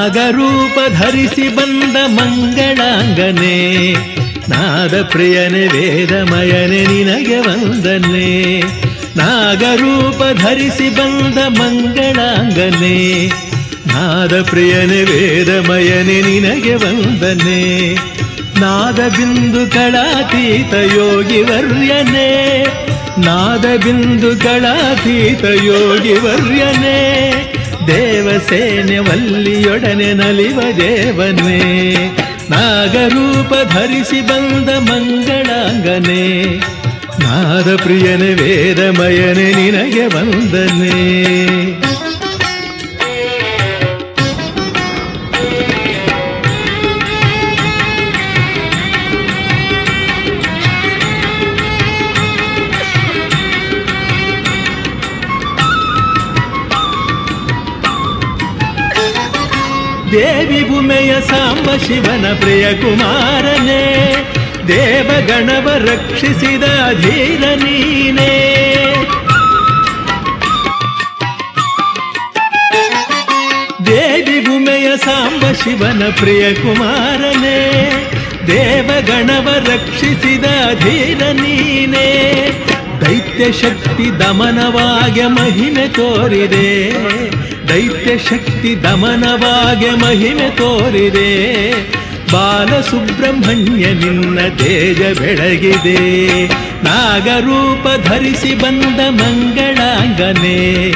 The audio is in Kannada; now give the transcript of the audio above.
ನಾಗರೂಪ ಧರಿಸಿ ಬಂದ ಮಂಗಳಾಂಗನೆ ನಾದ ಪ್ರಿಯನೆ ವೇದಮಯನೆ, ನಿನಗೆ ವಂದನೆ. ನಾಗರೂಪ ಧರಿಸಿ ಬಂದ ಮಂಗಳಾಂಗನೆ ನಾದ ಪ್ರಿಯನೆ ವೇದಮಯನೆ, ನಿನಗೆ ವಂದನೆ. ನಾದ ಬಿಂದು ಕಳಾತೀತ ಯೋಗಿ ವರ್ಯನೆ ನಾದ ಬಿಂದು ಕಳಾತೀತ ಯೋಗಿ ವರ್ಯನೆ. ದೇವಸೇನೆ ವಲ್ಲಿಯೊಡನೆ ನಲಿವ ದೇವನೇ ನಾಗರೂಪ ಧರಿಸಿ ಬಂದ ಮಂಗಳಾಂಗನೆ ನಾದ ಪ್ರಿಯನೆ ವೇದಮಯನೆ ನಿನಗೆ ವಂದನೆ. ದೇವಿ ಭೂಮೆಯ ಸಾಂಬ ಶಿವನ ಪ್ರಿಯ ಕುಮಾರನೇ, ದೇವಗಣವ ರಕ್ಷಿಸಿದ ಧೀರ ನೀನೇ. ದೇವಿ ಭೂಮೆಯ ಸಾಂಬ ಶಿವನ ಪ್ರಿಯ ಕುಮಾರನೇ, ದೇವಗಣವ ರಕ್ಷಿಸಿದ ಧೀರ ನೀನೇ. ದೈತ್ಯ ಶಕ್ತಿ ದಮನವಾಗಿ ಮಹಿಮೆ ತೋರಿದೆ ದೈತ್ಯ ಶಕ್ತಿ ದಮನವಾಗೆ ಮಹಿಮೆ ತೋರಿದೆ. ಬಾಲ ಸುಬ್ರಹ್ಮಣ್ಯ ನಿನ್ನ ತೇಜ ಬೆಳಗಿದೆ. ನಾಗರೂಪ ಧರಿಸಿ ಬಂದ ಮಂಗಳಾಂಗನೆ.